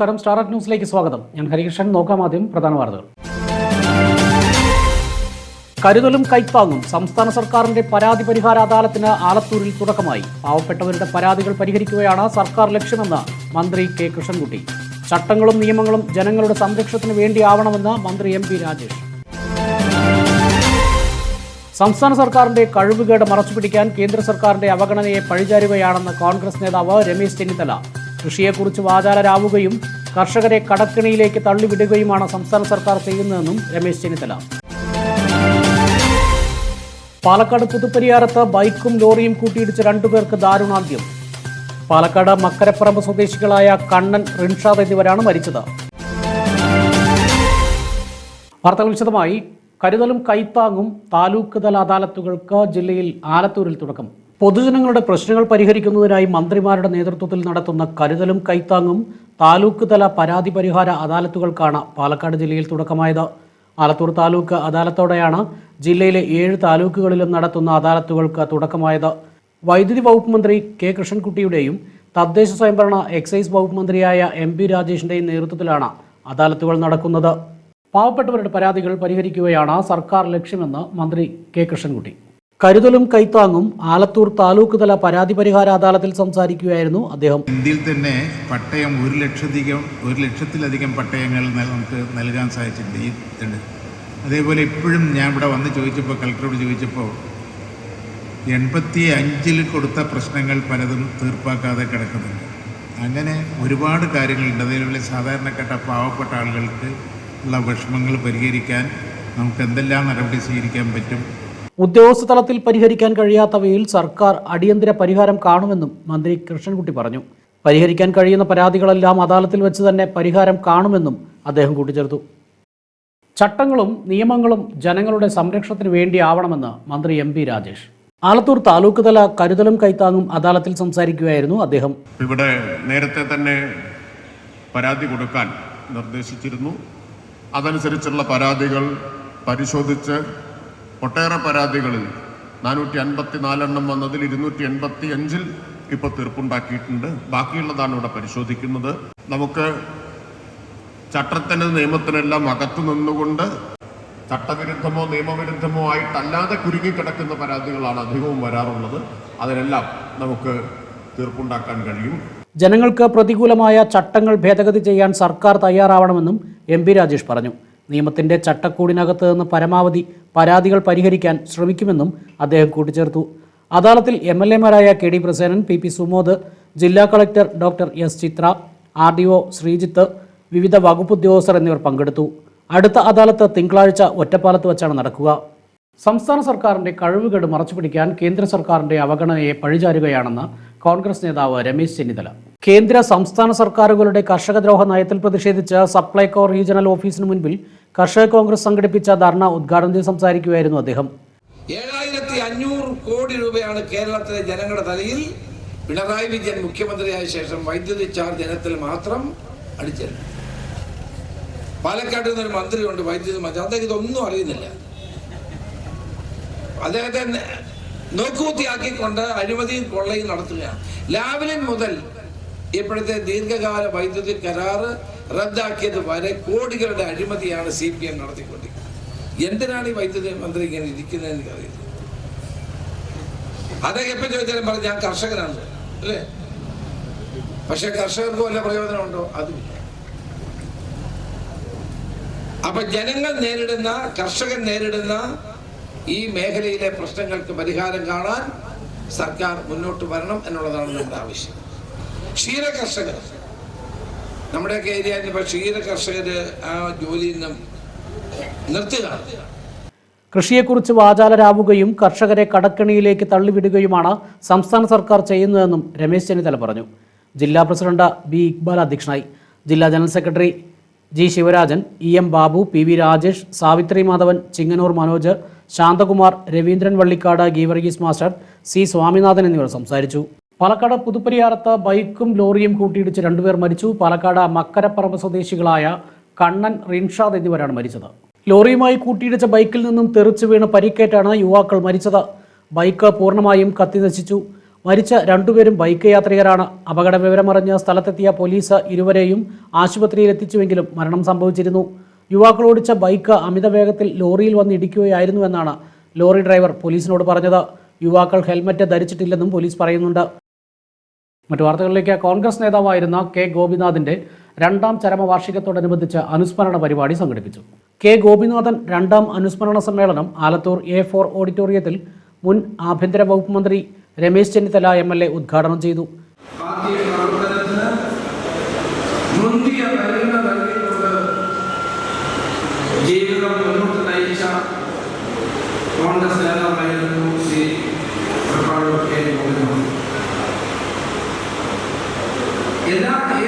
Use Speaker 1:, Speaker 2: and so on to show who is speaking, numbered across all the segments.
Speaker 1: നമസ്കാരം. സ്റ്റാർട്ട് ന്യൂസിലേക്ക് സ്വാഗതം. ഞാൻ ഹരികൃഷ്ണൻ. നോക്കാം ആദ്യം പ്രധാന വാർത്തകൾ. കരുതലും കൈത്താങ്ങും സംസ്ഥാന സർക്കാരിന്റെ പരാതി പരിഹാര അദാലത്തിന് ആലത്തൂരിൽ തുടക്കമായി. പാവപ്പെട്ടവരുടെ പരാതികൾ പരിഹരിക്കുകയാണ് സർക്കാർ ലക്ഷ്യമെന്ന് മന്ത്രി കെ കൃഷ്ണൻകുട്ടി. ചട്ടങ്ങളും നിയമങ്ങളും ജനങ്ങളുടെ സംരക്ഷണത്തിന് വേണ്ടിയാവണമെന്ന് മന്ത്രി എം പി രാജേഷ്. സംസ്ഥാന സർക്കാരിന്റെ കഴിവുകേട് മറച്ചുപിടിക്കാൻ കേന്ദ്ര സർക്കാരിന്റെ അവഗണനയെ പഴിചാരുകയാണെന്ന് കോൺഗ്രസ് നേതാവ് രമേശ് ചെന്നിത്തല. കൃഷിയെക്കുറിച്ച് വാചാലരാവുകയും കർഷകരെ കടക്കിണിയിലേക്ക് തള്ളിവിടുകയുമാണ് സംസ്ഥാന സർക്കാർ ചെയ്യുന്നതെന്നും രമേശ് ചെന്നിത്തല. പാലക്കാട് പുതുപ്പരിയാരത്ത് ബൈക്കും ലോറിയും കൂട്ടിയിടിച്ച് രണ്ടുപേർക്ക് ദാരുണാന്ത്യം. പാലക്കാട് മക്കരപ്പറമ്പ് സ്വദേശികളായ കണ്ണൻ റിൻഷാദ് എന്നിവരാണ് മരിച്ചത്. വാർത്തകൾ വിശദമായി. കരുതലും കൈത്താങ്ങും താലൂക്ക് തല അദാലത്തുകൾക്ക് ജില്ലയിൽ ആലത്തൂരിൽ തുടക്കം. പൊതുജനങ്ങളുടെ പ്രശ്നങ്ങൾ പരിഹരിക്കുന്നതിനായി മന്ത്രിമാരുടെ നേതൃത്വത്തിൽ നടത്തുന്ന കരുതലും കൈത്താങ്ങും താലൂക്ക് തല പരാതി പരിഹാര അദാലത്തുകൾക്കാണ് പാലക്കാട് ജില്ലയിൽ തുടക്കമായത്. ആലത്തൂർ താലൂക്ക് അദാലത്തോടെയാണ് ജില്ലയിലെ ഏഴ് താലൂക്കുകളിലും നടത്തുന്ന അദാലത്തുകൾക്ക് തുടക്കമായത്. വൈദ്യുതി വകുപ്പ് മന്ത്രി കെ കൃഷ്ണൻകുട്ടിയുടെയും തദ്ദേശ സ്വയംഭരണ എക്സൈസ് വകുപ്പ് മന്ത്രിയായ എം പി രാജേഷിന്റെയും നേതൃത്വത്തിലാണ് അദാലത്തുകൾ നടക്കുന്നത്. പാവപ്പെട്ടവരുടെ പരാതികൾ പരിഹരിക്കുകയാണ് സർക്കാർ ലക്ഷ്യമെന്ന് മന്ത്രി കെ കൃഷ്ണൻകുട്ടി. കരുതലും കൈത്താങ്ങും ആലത്തൂർ താലൂക്ക് തല പരാതി പരിഹാര അദാലത്തിൽ സംസാരിക്കുകയായിരുന്നു അദ്ദേഹം.
Speaker 2: ഇന്ത്യയിൽ തന്നെ പട്ടയം ഒരു ലക്ഷത്തിലധികം ഒരു ലക്ഷത്തിലധികം പട്ടയങ്ങൾ നമുക്ക് നൽകാൻ സാധിച്ചിട്ടുണ്ട് അതേപോലെ ഇപ്പോഴും ഞാൻ ഇവിടെ വന്ന് ചോദിച്ചപ്പോൾ കളക്ടറോട് ചോദിച്ചപ്പോൾ എൺപത്തി അഞ്ചിൽ കൊടുത്ത പ്രശ്നങ്ങൾ പലതും തീർപ്പാക്കാതെ കിടക്കുന്നുണ്ട്. അങ്ങനെ ഒരുപാട് കാര്യങ്ങളുണ്ട്. അതേപോലെ സാധാരണക്കാട്ട പാവപ്പെട്ട ആളുകൾക്ക് ഉള്ള വിഷമങ്ങൾ പരിഹരിക്കാൻ നമുക്ക് എന്തെല്ലാം നടപടി സ്വീകരിക്കാൻ പറ്റും?
Speaker 1: ഉദ്യോഗസ്ഥ തലത്തിൽ പരിഹരിക്കാൻ കഴിയാത്തവയിൽ സർക്കാർ അടിയന്തര പരിഹാരം കാണുമെന്നും മന്ത്രി കൃഷ്ണൻകുട്ടി പറഞ്ഞു. പരിഹരിക്കാൻ കഴിയുന്ന പരാതികളെല്ലാം അദാലത്തിൽ വെച്ച് തന്നെ പരിഹാരം കാണുമെന്നും അദ്ദേഹം കൂട്ടിച്ചേർത്തു. ചട്ടങ്ങളും നിയമങ്ങളും ജനങ്ങളുടെ സംരക്ഷണത്തിന് വേണ്ടിയാവണമെന്ന് മന്ത്രി എം പി രാജേഷ്. ആലത്തൂർ താലൂക്ക് തല കരുതലും കൈത്താങ്ങും അദാലത്തിൽ സംസാരിക്കുകയായിരുന്നു അദ്ദേഹം.
Speaker 3: ഇവിടെ നേരത്തെ തന്നെ പരാതി കൊടുക്കാൻ നിർദ്ദേശിച്ചിരുന്നു. അതനുസരിച്ചുള്ള പരാതികൾ പരിശോധിച്ച് ഒട്ടേറെ പരാതികളിൽ നാനൂറ്റി അൻപത്തി നാലെണ്ണം വന്നതിൽ ഇരുന്നൂറ്റി എൺപത്തി അഞ്ചിൽ ഇപ്പോൾ തീർപ്പുണ്ടാക്കിയിട്ടുണ്ട്. ബാക്കിയുള്ളതാണ് ഇവിടെ പരിശോധിക്കുന്നത്. നമുക്ക് ചട്ടത്തിന് നിയമത്തിനെല്ലാം അകത്തു നിന്നുകൊണ്ട് ചട്ടവിരുദ്ധമോ നിയമവിരുദ്ധമോ ആയിട്ടല്ലാതെ കുരുങ്ങിക്കിടക്കുന്ന പരാതികളാണ് അധികവും വരാറുള്ളത്. അതിനെല്ലാം നമുക്ക് തീർപ്പുണ്ടാക്കാൻ കഴിയും.
Speaker 1: ജനങ്ങൾക്ക് പ്രതികൂലമായ ചട്ടങ്ങൾ ഭേദഗതി ചെയ്യാൻ സർക്കാർ തയ്യാറാവണമെന്നും എം രാജേഷ് പറഞ്ഞു. നിയമത്തിന്റെ ചട്ടക്കൂടിനകത്ത് നിന്ന് പരമാവധി പരാതികൾ പരിഹരിക്കാൻ ശ്രമിക്കുമെന്നും അദ്ദേഹം കൂട്ടിച്ചേർത്തു. അദാലത്തിൽ M L എമാരായ K D Prasenan P P Sumod ജില്ലാ collector doctor S Chitra R D O Sreejith വിവിധ വകുപ്പ് ഉദ്യോഗസ്ഥർ എന്നിവർ പങ്കെടുത്തു. അടുത്ത അദാലത്ത് തിങ്കളാഴ്ച ഒറ്റപ്പാലത്ത് വച്ചാണ് നടക്കുക. സംസ്ഥാന സർക്കാരിന്റെ കഴിവുകേട് മറച്ചുപിടിക്കാൻ കേന്ദ്ര സർക്കാരിന്റെ അവഗണനയെ പഴിചാരുകയാണെന്ന് കോൺഗ്രസ് നേതാവ് രമേശ് ചെന്നിത്തല. കേന്ദ്ര സംസ്ഥാന സർക്കാരുകളുടെ കർഷകദ്രോഹ നയത്തിൽ പ്രതിഷേധിച്ച് സപ്ലൈകോ റീജിയണൽ ഓഫീസിന് മുൻപിൽ കർഷക കോൺഗ്രസ് സംഘടിപ്പിച്ച ധർണ ഉദ്ഘാടനം ചെയ്ത് സംസാരിക്കുകയായിരുന്നു അദ്ദേഹം.
Speaker 4: ഏഴായിരത്തി അഞ്ഞൂറ് കോടി രൂപയാണ് കേരളത്തിലെ ജനങ്ങളുടെ തലയിൽ പിണറായി വിജയൻ മുഖ്യമന്ത്രിയായ ശേഷം വൈദ്യുതി ചാർജ് ഇനത്തിൽ മാത്രം അടിച്ചത്. പാലക്കാട് നിന്നൊരു മന്ത്രിയുണ്ട് വൈദ്യുതി മന്ത്രി. അദ്ദേഹം ഇതൊന്നും അറിയുന്നില്ല. അദ്ദേഹത്തെ നോക്കുകുത്തിയാക്കിക്കൊണ്ട് അഴിമതിയും കൊള്ളയും നടത്തുകയാണ്. ലാവലിൻ മുതൽ ഇപ്പോഴത്തെ ദീർഘകാല വൈദ്യുതി കരാറ് റദ്ദാക്കിയത് വരെ കോടികളുടെ അഴിമതിയാണ് സി പി എം നടത്തിക്കൊണ്ടിരിക്കുന്നത്. എന്തിനാണ് ഈ വൈദ്യുതി മന്ത്രി ഇങ്ങനെ ഇരിക്കുന്നത് എനിക്കറിയില്ല. അദ്ദേഹം എപ്പോൾ ചോദിച്ചാലും പറഞ്ഞു ഞാൻ കർഷകനാണ് അല്ലേ? പക്ഷെ കർഷകർക്ക് വല്ല പ്രയോജനമുണ്ടോ? അതുമില്ല. അപ്പൊ ജനങ്ങൾ നേരിടുന്ന കർഷകൻ നേരിടുന്ന ഈ മേഖലയിലെ പ്രശ്നങ്ങൾക്ക് പരിഹാരം കാണാൻ സർക്കാർ മുന്നോട്ട് വരണം എന്നുള്ളതാണ് നമ്മുടെ ആവശ്യം. ക്ഷീര കർഷകർ നമ്മുടെയൊക്കെ ഏരിയയിൽ ഇപ്പോൾ ക്ഷീര കർഷകർ ആ ജോലിയിൽ നിന്നും നിർത്തുക
Speaker 1: കൃഷിയെക്കുറിച്ച് വാചാലരാവുകയും കർഷകരെ കടക്കണിയിലേക്ക് തള്ളിവിടുകയുമാണ് സംസ്ഥാന സർക്കാർ ചെയ്യുന്നതെന്നും രമേശ് ചെന്നിത്തല പറഞ്ഞു. ജില്ലാ പ്രസിഡന്റ് ബി ഇക്ബാൽ അധ്യക്ഷനായി. ജില്ലാ general secretary G Sivarajan E M Babu P V Rajesh Savithri Madhavan Chinganoor Manoj Santhakumar Raveendran Vallikkad Geevarghese master C Swaminathan എന്നിവർ സംസാരിച്ചു. പാലക്കാട് പുതുപ്പരിയാരത്ത് ബൈക്കും ലോറിയും കൂട്ടിയിടിച്ച് രണ്ടുപേർ മരിച്ചു. പാലക്കാട് മക്കരപ്പറമ്പ് സ്വദേശികളായ കണ്ണൻ റിൻഷാദ് എന്നിവരാണ് മരിച്ചത്. ലോറിയുമായി കൂട്ടിയിടിച്ച ബൈക്കിൽ നിന്നും തെറിച്ചു വീണ് പരിക്കേറ്റാണ് യുവാക്കൾ മരിച്ചത്. ബൈക്ക് പൂർണമായും കത്തിനശിച്ചു മരിച്ച രണ്ടുപേരും ബൈക്ക് യാത്രികരാണ്. അപകട വിവരമറിഞ്ഞ് സ്ഥലത്തെത്തിയ പോലീസ് ഇരുവരെയും ആശുപത്രിയിൽ എത്തിച്ചുവെങ്കിലും മരണം സംഭവിച്ചിരുന്നു. യുവാക്കൾ ഓടിച്ച ബൈക്ക് അമിത വേഗത്തിൽ ലോറിയിൽ വന്ന് ഇടിക്കുകയായിരുന്നുവെന്നാണ് ലോറി ഡ്രൈവർ പോലീസിനോട് പറഞ്ഞത്. യുവാക്കൾ ഹെൽമറ്റ് ധരിച്ചിട്ടില്ലെന്നും പോലീസ് പറയുന്നുണ്ട്. മറ്റു വാർത്തകളിലേക്ക് കോൺഗ്രസ് നേതാവായിരുന്ന കെ ഗോപിനാഥിന്റെ രണ്ടാം ചരമവാർഷികത്തോടനുബന്ധിച്ച് അനുസ്മരണ പരിപാടി സംഘടിപ്പിച്ചു. കെ ഗോപിനാഥൻ രണ്ടാം അനുസ്മരണ സമ്മേളനം ആലത്തൂർ എ ഫോർ ഓഡിറ്റോറിയത്തിൽ മുൻ ആഭ്യന്തര വകുപ്പ് മന്ത്രി Ramesh Chennithala M L A ഉദ്ഘാടനം ചെയ്തു.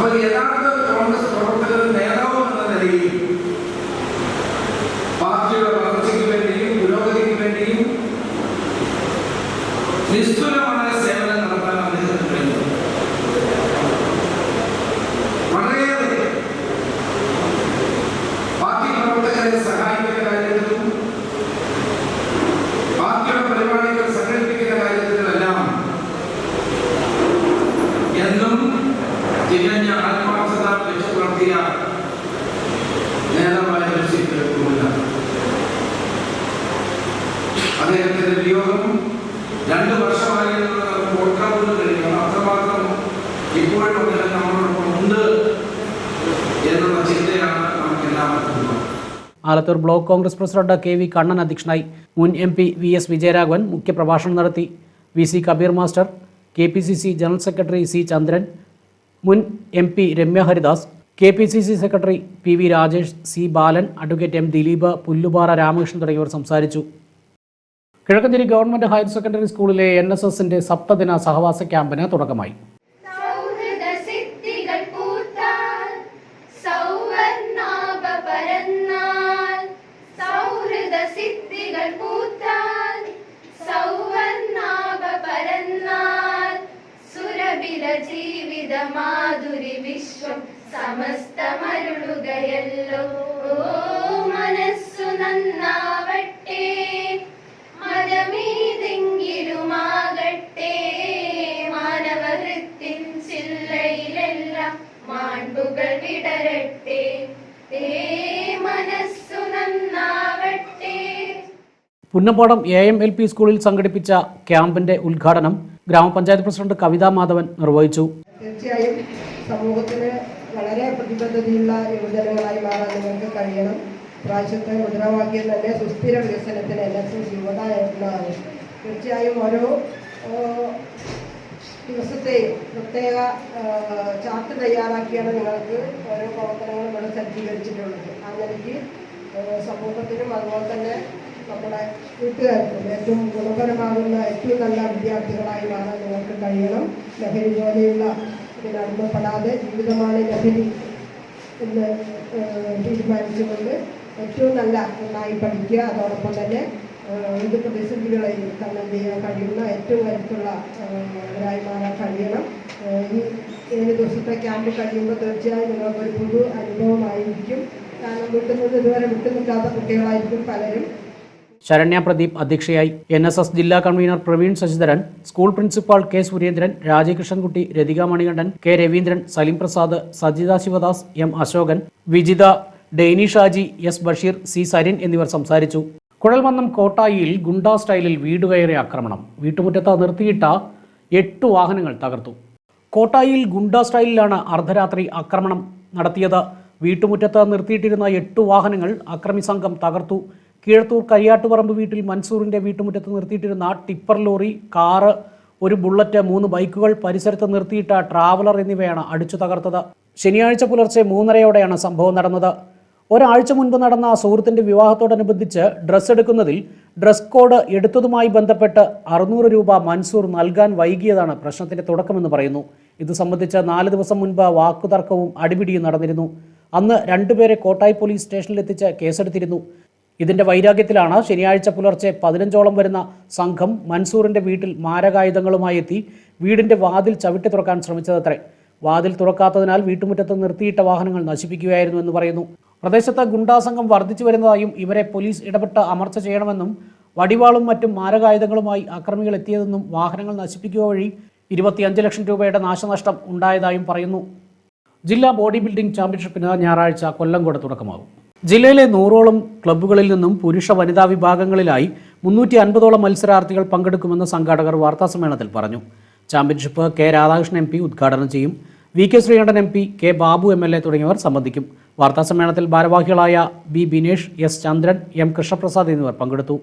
Speaker 4: അവർ യഥാർത്ഥ കോൺഗ്രസ് പ്രവർത്തകർ നേതാവ് എന്ന നിലയിൽ പാർട്ടിയുടെ വളർച്ചയ്ക്ക് വേണ്ടിയും പുരോഗതിക്ക് വേണ്ടിയും നിസ്തുലമായ ഇപ്പോഴും നമ്മളോടൊപ്പം ഉണ്ട് എന്നുള്ള ചിന്തയാണ്.
Speaker 1: Alathur block Congress president K V Kannan അധ്യക്ഷനായി മുൻ M P V S Vijayaraghavan മുഖ്യപ്രഭാഷണം നടത്തി V C Kabeer master K P C C general secretary C Chandran മുൻ M P Ramya Haridas K P C C secretary P V Rajesh C Balan advocate M Dileep Pullupara Ramakrishnan തുടങ്ങിയവർ സംസാരിച്ചു Kizhakkanchery government higher secondary സ്കൂളിലെ N S എസിന്റെ സപ്തദിന സഹവാസ ക്യാമ്പിന് തുടക്കമായി
Speaker 5: ജീവിത മാധുരി വിശ്വം സമസ്തമരുളുകയല്ലോ ഓ മനസ്സു നന്നാവട്ടെ. മതമീതെങ്കിലുമാകട്ടെ. മാനവഹൃത്തിൻ ചില്ലയിലെല്ലാം മാണ്ടുകൾ വിടരട്ടെ.
Speaker 1: Punnappadam A M L P സ്കൂളിൽ സംഘടിപ്പിച്ച ക്യാമ്പിന്റെ ഉദ്ഘാടനം ഗ്രാമപഞ്ചായത്ത് പ്രസിഡന്റ് കവിതാ മാധവൻ നിർവഹിച്ചു.
Speaker 6: തീർച്ചയായും സമൂഹത്തിന് വളരെ പ്രതിബദ്ധതയുള്ള യുവജനങ്ങളായി മാറാൻ നിങ്ങൾക്ക് കഴിയണം. പ്രാവശ്യത്തെ മുദ്രാവാക്യം തന്നെ സുസ്ഥിര വികസനത്തിന് എൻ യുവത എന്നാണ് തീർച്ചയായും ഓരോ ദിവസത്തെയും പ്രത്യേക ചാർട്ട് തയ്യാറാക്കിയാണ് നിങ്ങൾക്ക് ഓരോ പ്രവർത്തനങ്ങളും ഇവിടെ സജ്ജീകരിച്ചിട്ടുള്ളത്. ആ നിലയ്ക്ക് സമൂഹത്തിനും അതുപോലെ തന്നെ നമ്മുടെ വീട്ടുകാർക്കും ഏറ്റവും ഗുണപരമാകുന്ന ഏറ്റവും നല്ല വിദ്യാർത്ഥികളായി മാറാൻ നിങ്ങൾക്ക് കഴിയണം. ലഹരി പോലെയുള്ള ഇതിന് അടിമപ്പെടാതെ ജീവിതമാണ് ലഹരി എന്ന് തീരുമാനിച്ചുകൊണ്ട് ഏറ്റവും നല്ല നന്നായി പഠിക്കുക. അതോടൊപ്പം തന്നെ ഇത് പ്രതിസന്ധികളെയും തരണം ചെയ്യാൻ കഴിയുന്ന ഏറ്റവും കരുത്തുള്ള അവരായി മാറാൻ കഴിയണം. ഈ ഏഴ് ദിവസത്തെ ക്യാമ്പ് കഴിയുമ്പോൾ തീർച്ചയായും നിങ്ങൾക്കൊരു പുതു അനുഭവമായിരിക്കും. കാരണം വീട്ടിൽ നിന്ന് ഇതുവരെ വിട്ടുനിൽക്കാത്ത കുട്ടികളായിരിക്കും പലരും.
Speaker 1: ശരണ്യ പ്രദീപ് അധ്യക്ഷയായി. എൻ എസ് എസ് ജില്ലാ convener Praveen Sasidharan school principal K Surendran Rajakrishnankutty Rathika Manikandan K Raveendran Saleem Prasad Sajitha Sivadas M Asokan Vijitha Dainy Shaji S Basheer C Sarin എന്നിവർ സംസാരിച്ചു. കുഴൽമന്നം കോട്ടായിയിൽ ഗുണ്ടാ സ്റ്റൈലിൽ വീട് കയറിയ ആക്രമണം. വീട്ടുമുറ്റത്ത് നിർത്തിയിട്ട എട്ട് വാഹനങ്ങൾ തകർത്തു. കോട്ടായിയിൽ ഗുണ്ടാ സ്റ്റൈലിലാണ് അർദ്ധരാത്രി ആക്രമണം നടത്തിയത്. വീട്ടുമുറ്റത്ത് നിർത്തിയിട്ടിരുന്ന എട്ട് വാഹനങ്ങൾ അക്രമി സംഘം തകർത്തു. കീഴത്തൂർ കരിയാട്ടുപറമ്പ് വീട്ടിൽ മൻസൂറിന്റെ വീട്ടുമുറ്റത്ത് നിർത്തിയിട്ടിരുന്ന ആ ടിപ്പർ ലോറി കാറ് ഒരു ബുള്ളറ്റ് മൂന്ന് ബൈക്കുകൾ പരിസരത്ത് നിർത്തിയിട്ട ട്രാവലർ എന്നിവയാണ് അടിച്ചു തകർത്തത്. ശനിയാഴ്ച പുലർച്ചെ മൂന്നരയോടെയാണ് സംഭവം നടന്നത്. ഒരാഴ്ച മുൻപ് നടന്ന സുഹൃത്തിന്റെ വിവാഹത്തോടനുബന്ധിച്ച് ഡ്രസ്സ് എടുക്കുന്നതിൽ ഡ്രസ് കോഡ് എടുത്തതുമായി ബന്ധപ്പെട്ട് അറുന്നൂറ് രൂപ മൻസൂർ നൽകാൻ വൈകിയതാണ് പ്രശ്നത്തിന്റെ തുടക്കമെന്ന് പറയുന്നു. ഇത് സംബന്ധിച്ച് നാല് ദിവസം മുൻപ് വാക്കുതർക്കവും അടിപിടിയും നടന്നിരുന്നു. അന്ന് രണ്ടുപേരെ കോട്ടായി പോലീസ് സ്റ്റേഷനിലെത്തിച്ച് കേസെടുത്തിരുന്നു. ഇതിന്റെ വൈരാഗ്യത്തിലാണ് ശനിയാഴ്ച പുലർച്ചെ പതിനഞ്ചോളം വരുന്ന സംഘം മൻസൂറിന്റെ വീട്ടിൽ മാരകായുധങ്ങളുമായി എത്തി വീടിന്റെ വാതിൽ ചവിട്ടി തുറക്കാൻ ശ്രമിച്ചതത്രേ. വാതിൽ തുറക്കാത്തതിനാൽ വീട്ടുമുറ്റത്ത് നിർത്തിയിട്ട വാഹനങ്ങൾ നശിപ്പിക്കുകയായിരുന്നു എന്ന് പറയുന്നു. പ്രദേശത്ത് ഗുണ്ടാസംഘം വർദ്ധിച്ചു വരുന്നതായും ഇവരെ പോലീസ് ഇടപെട്ട് അമർച്ച ചെയ്യണമെന്നും വടിവാളും മറ്റും മാരകായുധങ്ങളുമായി അക്രമികൾ എത്തിയതെന്നും വാഹനങ്ങൾ നശിപ്പിക്കുക വഴി ഇരുപത്തിയഞ്ച് ലക്ഷം രൂപയുടെ നാശനഷ്ടം ഉണ്ടായതായും പറയുന്നു. ജില്ലാ ബോഡി ബിൽഡിംഗ് ചാമ്പ്യൻഷിപ്പിന് ഞായറാഴ്ച കൊല്ലംകോട് തുടക്കമാകും. ജില്ലയിലെ നൂറോളം ക്ലബ്ബുകളിൽ നിന്നും പുരുഷ വനിതാ വിഭാഗങ്ങളിലായി മുന്നൂറ്റി അൻപതോളം മത്സരാർത്ഥികൾ പങ്കെടുക്കുമെന്ന് സംഘാടകർ വാർത്താസമ്മേളനത്തിൽ പറഞ്ഞു. Championship K Radhakrishnan M P ഉദ്ഘാടനം ചെയ്യും. V K Sreekandan M P K Babu M L A തുടങ്ങിയവർ സംബന്ധിക്കും. വാർത്താസമ്മേളനത്തിൽ ഭാരവാഹികളായ B Binesh S Chandran M Krishnaprasad എന്നിവർ പങ്കെടുത്തു.